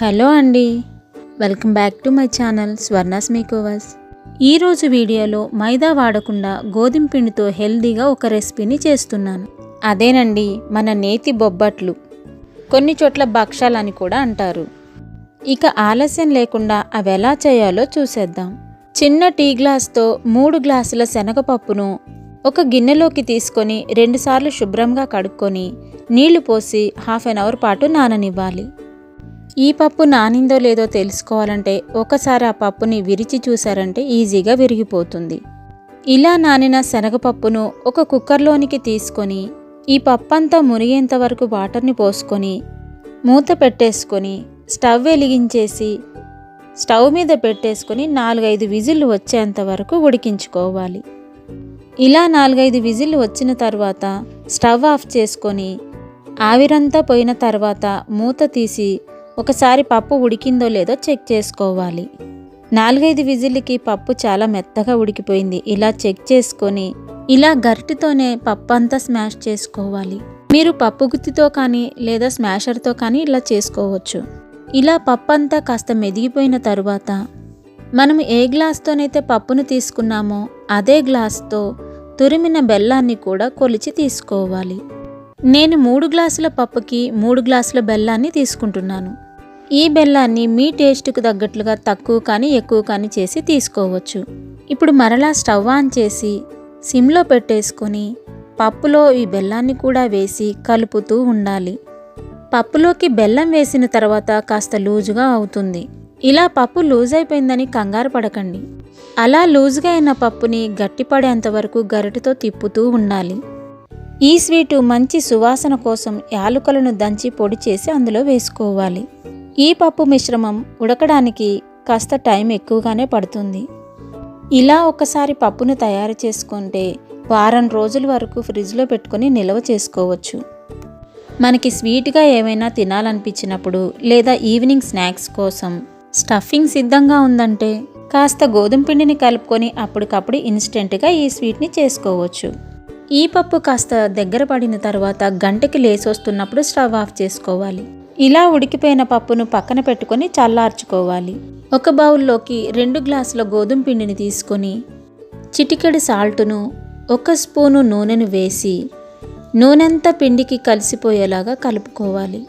Hello అండి. Welcome back to my channel Swarna's makeovers. ఈరోజు వీడియోలో మైదా వాడకుండా గోధుమ పిండితో హెల్దీగా ఒక రెసిపీని చేస్తున్నాను. అదేనండి మన నేతి బొబ్బట్లు. కొన్ని చోట్ల భక్షాలని కూడా అంటారు. ఇక ఆలస్యం లేకుండా అవి ఎలా చేయాలో చూసేద్దాం. చిన్న టీ గ్లాస్తో మూడు గ్లాసుల శనగపప్పును ఒక గిన్నెలోకి తీసుకొని రెండుసార్లు శుభ్రంగా కడుక్కొని నీళ్ళు పోసి హాఫ్ అన్ అవర్ పాటు నాననివ్వాలి. ఈ పప్పు నానిందో లేదో తెలుసుకోవాలంటే ఒకసారి ఆ పప్పుని విరిచి చూసారంటే ఈజీగా విరిగిపోతుంది. ఇలా నానిన శనగపప్పును ఒక కుక్కర్లోనికి తీసుకొని ఈ పప్పంతా మునిగేంత వరకు వాటర్ని పోసుకొని మూత పెట్టేసుకొని స్టవ్ వెలిగించేసి స్టవ్ మీద పెట్టేసుకొని నాలుగైదు విజిల్లు వచ్చేంత వరకు ఉడికించుకోవాలి. ఇలా నాలుగైదు విజిల్లు వచ్చిన తర్వాత స్టవ్ ఆఫ్ చేసుకొని ఆవిరంతా పోయిన తర్వాత మూత తీసి ఒకసారి పప్పు ఉడికిందో లేదో చెక్ చేసుకోవాలి. నాలుగైదు విజిల్కి పప్పు చాలా మెత్తగా ఉడికిపోయింది. ఇలా చెక్ చేసుకొని ఇలా గరిటితోనే పప్పు అంతా స్మాష్ చేసుకోవాలి. మీరు పప్పు గుత్తితో కానీ లేదా స్మాషర్తో కానీ ఇలా చేసుకోవచ్చు. ఇలా పప్పు అంతా కాస్త మెదిగిపోయిన తరువాత మనం ఏ గ్లాస్తోనైతే పప్పును తీసుకున్నామో అదే గ్లాస్తో తురిమిన బెల్లాన్ని కూడా కొలిచి తీసుకోవాలి. నేను మూడు గ్లాసుల పప్పుకి మూడు గ్లాసుల బెల్లాన్ని తీసుకుంటున్నాను. ఈ బెల్లాన్ని మీ టేస్ట్కు తగ్గట్లుగా తక్కువ కానీ ఎక్కువ కానీ చేసి తీసుకోవచ్చు. ఇప్పుడు మరలా స్టవ్ ఆన్ చేసి సిమ్లో పెట్టేసుకొని పప్పులో ఈ బెల్లాన్ని కూడా వేసి కలుపుతూ ఉండాలి. పప్పులోకి బెల్లం వేసిన తర్వాత కాస్త లూజుగా అవుతుంది. ఇలా పప్పు లూజ్ అయిపోయిందని కంగారు పడకండి. అలా లూజుగా అయిన పప్పుని గట్టిపడేంత వరకు గరిటతో తిప్పుతూ ఉండాలి. ఈ స్వీటు మంచి సువాసన కోసం యాలుకలను దంచి పొడి చేసి అందులో వేసుకోవాలి. ఈ పప్పు మిశ్రమం ఉడకడానికి కాస్త టైం ఎక్కువగానే పడుతుంది. ఇలా ఒకసారి పప్పును తయారు చేసుకుంటే వారం రోజుల వరకు ఫ్రిడ్జ్లో పెట్టుకొని నిల్వ చేసుకోవచ్చు. మనకి స్వీట్గా ఏమైనా తినాలనిపించినప్పుడు లేదా ఈవినింగ్ స్నాక్స్ కోసం స్టఫింగ్ సిద్ధంగా ఉందంటే కాస్త గోధుమ పిండిని కలుపుకొని అప్పటికప్పుడు ఇన్స్టెంట్గా ఈ స్వీట్ని చేసుకోవచ్చు. ఈ పప్పు కాస్త దగ్గర పడిన తర్వాత గంటకి లేసొస్తున్నప్పుడు స్టవ్ ఆఫ్ చేసుకోవాలి. ఇలా ఉడికిపోయిన పప్పును పక్కన పెట్టుకొని చల్లార్చుకోవాలి. ఒక బౌల్లోకి రెండు గ్లాసుల గోధుమ పిండిని తీసుకొని చిటికెడు సాల్టును ఒక స్పూను నూనెను వేసి నూనెంతా పిండికి కలిసిపోయేలాగా కలుపుకోవాలి.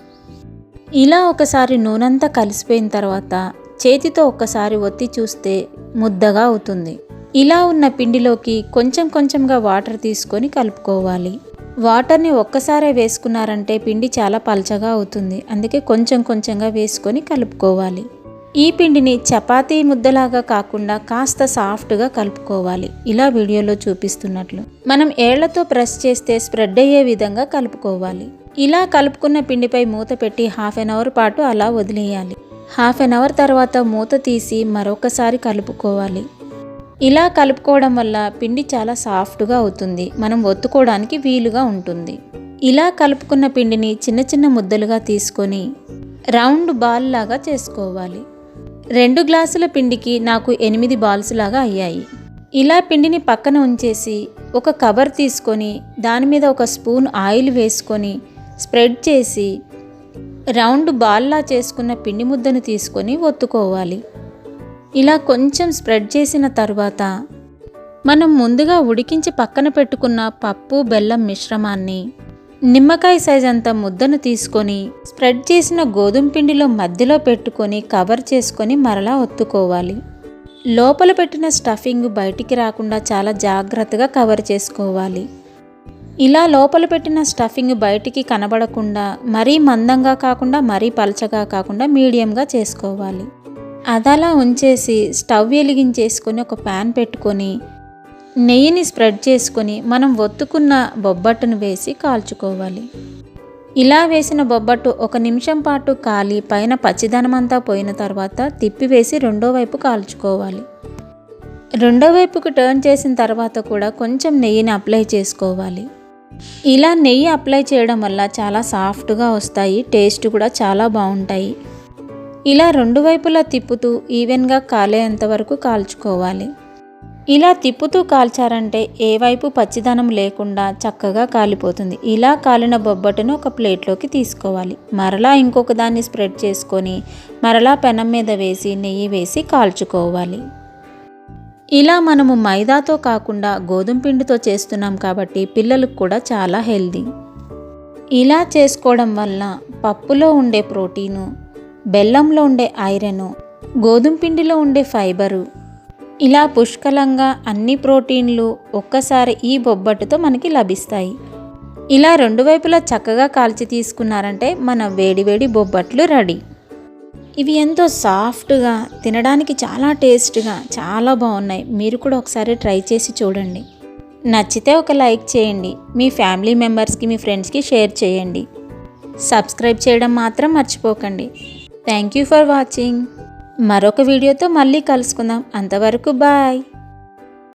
ఇలా ఒకసారి నూనెంతా కలిసిపోయిన తర్వాత చేతితో ఒక్కసారి ఒత్తి చూస్తే ముద్దగా అవుతుంది. ఇలా ఉన్న పిండిలోకి కొంచెం కొంచెంగా వాటర్ తీసుకొని కలుపుకోవాలి. వాటర్ని ఒక్కసారే వేసుకున్నారంటే పిండి చాలా పలచగా అవుతుంది. అందుకే కొంచెం కొంచెంగా వేసుకొని కలుపుకోవాలి. ఈ పిండిని చపాతీ ముద్దలాగా కాకుండా కాస్త సాఫ్ట్గా కలుపుకోవాలి. ఇలా వీడియోలో చూపిస్తున్నట్లు. మనం ఏళ్ళతో ప్రెస్ చేస్తే స్ప్రెడ్ అయ్యే విధంగా కలుపుకోవాలి. ఇలా కలుపుకున్న పిండిపై మూత పెట్టి హాఫ్ అన్ అవర్ పాటు అలా వదిలేయాలి. హాఫ్ అన్ అవర్ తర్వాత మూత తీసి మరొకసారి కలుపుకోవాలి. ఇలా కలుపుకోవడం వల్ల పిండి చాలా సాఫ్ట్గా అవుతుంది. మనం ఒత్తుకోవడానికి వీలుగా ఉంటుంది. ఇలా కలుపుకున్న పిండిని చిన్న చిన్న ముద్దలుగా తీసుకొని రౌండ్ బాల్ లాగా చేసుకోవాలి. రెండు గ్లాసుల పిండికి నాకు ఎనిమిది బాల్స్ లాగా అయ్యాయి. ఇలా పిండిని పక్కన ఉంచేసి ఒక కవర్ తీసుకొని దాని మీద ఒక స్పూన్ ఆయిల్ వేసుకొని స్ప్రెడ్ చేసి రౌండ్ బాల్లా చేసుకున్న పిండి ముద్దను తీసుకొని ఒత్తుకోవాలి. ఇలా కొంచెం స్ప్రెడ్ చేసిన తర్వాత మనం ముందుగా ఉడికించి పక్కన పెట్టుకున్న పప్పు బెల్లం మిశ్రమాన్ని నిమ్మకాయ సైజ్ అంత ముద్దను తీసుకొని స్ప్రెడ్ చేసిన గోధుమ పిండిలో మధ్యలో పెట్టుకొని కవర్ చేసుకొని మరలా ఒత్తుకోవాలి. లోపల పెట్టిన స్టఫింగ్ బయటికి రాకుండా చాలా జాగ్రత్తగా కవర్ చేసుకోవాలి. ఇలా లోపల పెట్టిన స్టఫింగ్ బయటికి కనబడకుండా మరీ మందంగా కాకుండా మరీ పలచగా కాకుండా మీడియంగా చేసుకోవాలి. అదలా ఉంచేసి స్టవ్ వెలిగించేసుకొని ఒక ప్యాన్ పెట్టుకొని నెయ్యిని స్ప్రెడ్ చేసుకొని మనం ఒత్తుకున్న బొబ్బట్టును వేసి కాల్చుకోవాలి. ఇలా వేసిన బొబ్బట్టు ఒక నిమిషం పాటు కాలి పైన పచ్చిదనమంతా పోయిన తర్వాత తిప్పివేసి రెండో వైపు కాల్చుకోవాలి. రెండో వైపుకు టర్న్ చేసిన తర్వాత కూడా కొంచెం నెయ్యిని అప్లై చేసుకోవాలి. ఇలా నెయ్యి అప్లై చేయడం వల్ల చాలా సాఫ్ట్గా వస్తాయి టేస్ట్ కూడా చాలా బాగుంటాయి. ఇలా రెండు వైపులా తిప్పుతూ ఈవెన్గా కాలేంత వరకు కాల్చుకోవాలి. ఇలా తిప్పుతూ కాల్చారంటే ఏ వైపు పచ్చిదనం లేకుండా చక్కగా కాలిపోతుంది. ఇలా కాలిన బొబ్బట్టును ఒక ప్లేట్లోకి తీసుకోవాలి. మరలా ఇంకొక దాన్ని స్ప్రెడ్ చేసుకొని మరలా పెనం మీద వేసి నెయ్యి వేసి కాల్చుకోవాలి. ఇలా మనము మైదాతో కాకుండా గోధుమ పిండితో చేస్తున్నాం కాబట్టి పిల్లలకు కూడా చాలా హెల్దీ. ఇలా చేసుకోవడం వల్ల పప్పులో ఉండే ప్రోటీను బెల్లంలో ఉండే ఐరను గోధుమ పిండిలో ఉండే ఫైబరు. ఇలా పుష్కలంగా అన్ని ప్రోటీన్లు ఒక్కసారి ఈ బొబ్బట్టుతో మనకి లభిస్తాయి. ఇలా రెండు వైపులా చక్కగా కాల్చి తీసుకున్నారంటే మన వేడివేడి బొబ్బట్లు రెడీ. ఇవి ఎంతో సాఫ్ట్గా తినడానికి చాలా టేస్ట్గా చాలా బాగున్నాయి. మీరు కూడా ఒకసారి ట్రై చేసి చూడండి. నచ్చితే ఒక లైక్ చేయండి. మీ ఫ్యామిలీ మెంబర్స్కి మీ ఫ్రెండ్స్కి షేర్ చేయండి. సబ్స్క్రైబ్ చేయడం మాత్రం మర్చిపోకండి. థ్యాంక్ యూ ఫర్ వాచింగ్ మరొక వీడియోతో మళ్ళీ కలుసుకుందాం. అంతవరకు బాయ్.